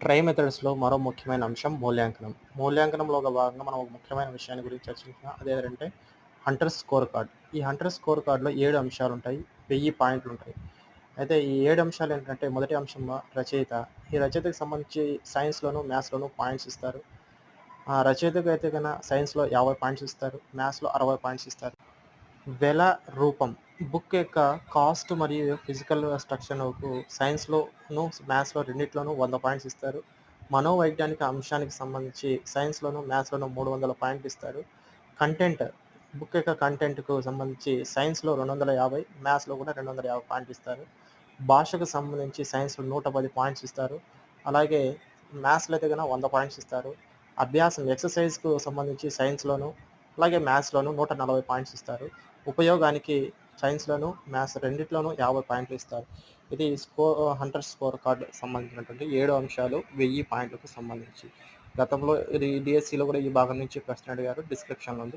Try మెథడ్స్లో మరో ముఖ్యమైన అంశం మూల్యాంకనం. మూల్యాంకనంలో ఒక భాగంగా మనం ఒక ముఖ్యమైన విషయాన్ని గురించి చర్చించిన అదేంటంటే హంటర్ స్కోర్ కార్డ్ ఈ హంటర్ స్కోర్ కార్డులో ఏడు అంశాలు ఉంటాయి వెయ్యి పాయింట్లు ఉంటాయి. అయితే ఈ ఏడు అంశాలు ఏంటంటే మొదటి అంశం రచయిత. ఈ రచయితకు సంబంధించి సైన్స్లోను మ్యాథ్స్లోను పాయింట్స్ ఇస్తారు. ఆ రచయితకు అయితే కన్నా సైన్స్లో యాభై పాయింట్స్ ఇస్తారు మ్యాథ్స్లో అరవై పాయింట్స్ ఇస్తారు. వెల రూపం. బుక్ యొక్క కాస్ట్ మరియు ఫిజికల్ స్ట్రక్చర్కు సైన్స్లోను మ్యాథ్స్లో రెండిట్లోనూ వంద పాయింట్స్ ఇస్తారు. మనోవైజ్ఞానిక అంశానికి సంబంధించి సైన్స్లోను మ్యాథ్స్లోను మూడు వందల పాయింట్లు ఇస్తారు. కంటెంట్ బుక్ యొక్క కంటెంట్కు సంబంధించి సైన్స్లో రెండు వందల యాభై మ్యాథ్స్లో కూడా రెండు వందల యాభై పాయింట్లు ఇస్తారు. భాషకు సంబంధించి సైన్స్లో నూట పది పాయింట్స్ ఇస్తారు. అలాగే మ్యాథ్స్లో అయితే కన్నా వంద పాయింట్స్ ఇస్తారు. అభ్యాసం ఎక్సర్సైజ్కు సంబంధించి సైన్స్లోను అలాగే మ్యాథ్స్లోను నూట నలభై పాయింట్స్ ఇస్తారు. ఉపయోగానికి సైన్స్లోను మ్యాథ్స్ రెండిట్లోనూ యాభై పాయింట్లు ఇస్తారు. ఇది స్కోర్ హంటర్ స్కోర్ కార్డ్ సంబంధించినటువంటి ఏడు అంశాలు వెయ్యి పాయింట్లకు సంబంధించి. గతంలో ఇది డిఎస్సిలో కూడా ఈ భాగం నుంచి ప్రశ్న అడిగారు. డిస్క్రిప్షన్లో ఉంది.